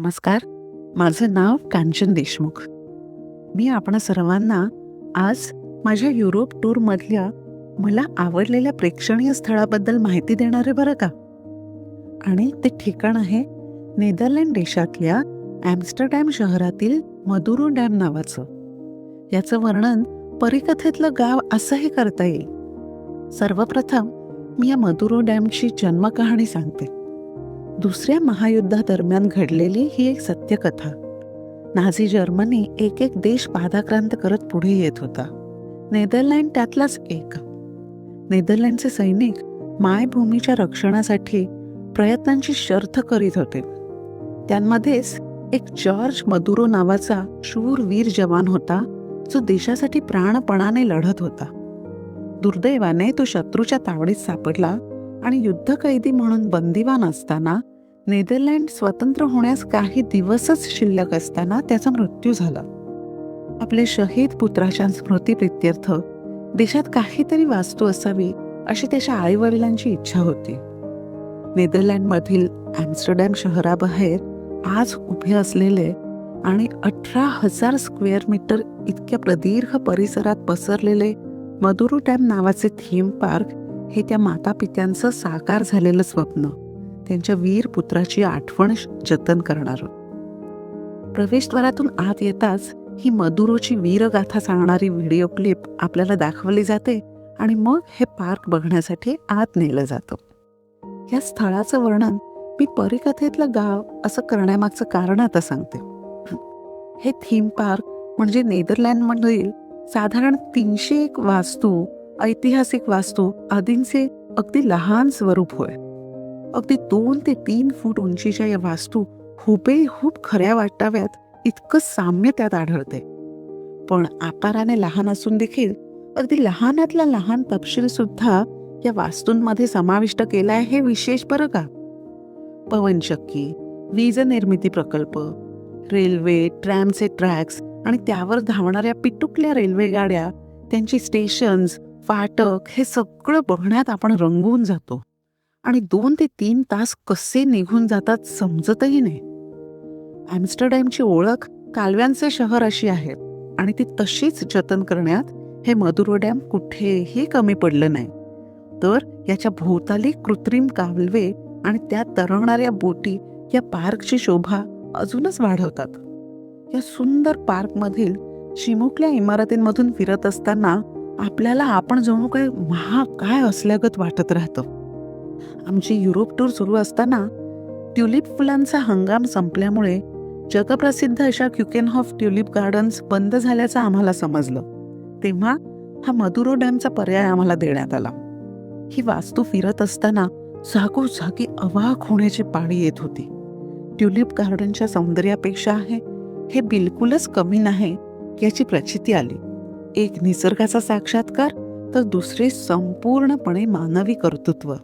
नमस्कार. माझं नाव कांचन देशमुख. मी आपण सर्वांना आज माझ्या युरोप टूरमधल्या मला आवडलेल्या प्रेक्षणीय स्थळाबद्दल माहिती देणार आहे बरं का? आणि ते ठिकाण आहे नेदरलँड देशातल्या ॲम्स्टरडॅम शहरातील मदुरो डॅम नावाचं. याचं वर्णन परिकथेतलं गाव असंही करता येईल. सर्वप्रथम मी या मदुरो डॅमची जन्मकहाणी सांगते. दुसऱ्या महायुद्धादरम्यान घडलेली ही एक सत्यकथा. नाझी जर्मनी एक एक देश पादाक्रांत करत पुढे येत होता. नेदरलँड त्यातलाच एक. नेदरलँडचे सैनिक मायभूमीच्या रक्षणासाठी प्रयत्नांची शर्थ करीत होते. त्यांमध्येच एक जॉर्ज मदुरो नावाचा शूर वीर जवान होता जो देशासाठी प्राणपणाने लढत होता. दुर्दैवाने तो शत्रूच्या तावडीत सापडला आणि युद्धकैदी म्हणून बंदिवान असताना नेदरलँड स्वतंत्र होण्यास काही दिवसच शिल्लक असताना त्याचा मृत्यू झाला. आपले शहीद पुत्राच्या स्मृतीप्रित्यर्थ देशात काहीतरी वास्तू असावी अशी त्याच्या आईवडिलांची इच्छा होती. नेदरलँडमधील ॲम्स्टरडॅम शहराबाहेर आज उभे असलेले आणि अठरा हजार स्क्वेअर मीटर इतक्या प्रदीर्घ परिसरात पसरलेले मदुरू डॅम नावाचे थीम पार्क हे त्या माता पित्यांचं साकार झालेलं स्वप्न. त्यांच्या वीर पुत्राची आठवण जतन करणार. प्रवेशद्वारातून आत येताच ही मदुरोची वीरगाथा सांगणारी व्हिडिओ क्लिप आपल्याला दाखवली जाते आणि मग हे पार्क बघण्यासाठी आत नेलं जातं. या स्थळाचं वर्णन मी परिकथेतलं गाव असं करण्यामागचं कारण आता सांगते. हे थीम पार्क म्हणजे नेदरलँडमधील साधारण तीनशे एक वास्तू ऐतिहासिक वास्तू आदींचे अगदी लहान स्वरूप होय. अगदी दोन ते तीन फूट उंचीच्या या वास्तू हुबेहूब खऱ्या वाटाव्यात इतकं साम्य त्यात आढळते पण आकाराने लहान असून देखील अगदी लहानातला लहान तपशील सुद्धा या वास्तूंमध्ये समाविष्ट केलाय हे विशेष बरं का? पवनचक्की वीज निर्मिती प्रकल्प रेल्वे ट्रॅमचे ट्रॅक्स आणि त्यावर धावणाऱ्या पिटुकल्या रेल्वे गाड्या त्यांची स्टेशन्स फाटक हे सगळं बघण्यात आपण रंगून जातो. आणि दोन ते तीन तास कसे निघून जातात समजतही नाही. ॲम्स्टरडॅमची ओळख कालव्यांचे शहर अशी आहे आणि ती तशीच जतन करण्यात हे मधुरो डॅम कुठेही कमी पडलं नाही. तर याच्या भोवताली कृत्रिम कालवे आणि त्या तरंगणाऱ्या बोटी या पार्कची शोभा अजूनच वाढवतात. या सुंदर पार्कमधील चिमुकल्या इमारतींमधून फिरत असताना आपल्याला आपण जणू काय महाकाय असल्यागत वाटत राहतं. आमची युरोप टूर सुरू असताना ट्युलिप फुलांचा हंगाम संपल्यामुळे जगप्रसिद्ध अशा क्युकेनहॉफ ट्युलिप गार्डन्स बंद झाल्याचं आम्हाला समजलं. तेव्हा हा मधुरो डॅमचा पर्याय आम्हाला देण्यात आला. ही वास्तू फिरत असताना जागोजागी अवाक होण्याची पाळी येत होती. ट्युलिप गार्डनच्या सौंदर्यापेक्षा आहे हे बिलकुलच कमी नाही याची प्रचिती आली. एक निसर्गाचा साक्षात्कार तर दुसरे संपूर्णपणे मानवी कर्तृत्व.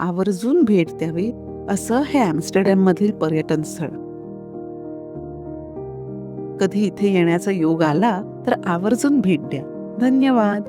आवर्जून भेट द्यावी असं हे ॲम्स्टरडॅम मधील पर्यटन स्थळ. कधी इथे येण्याचा योग आला तर आवर्जून भेट द्या. धन्यवाद.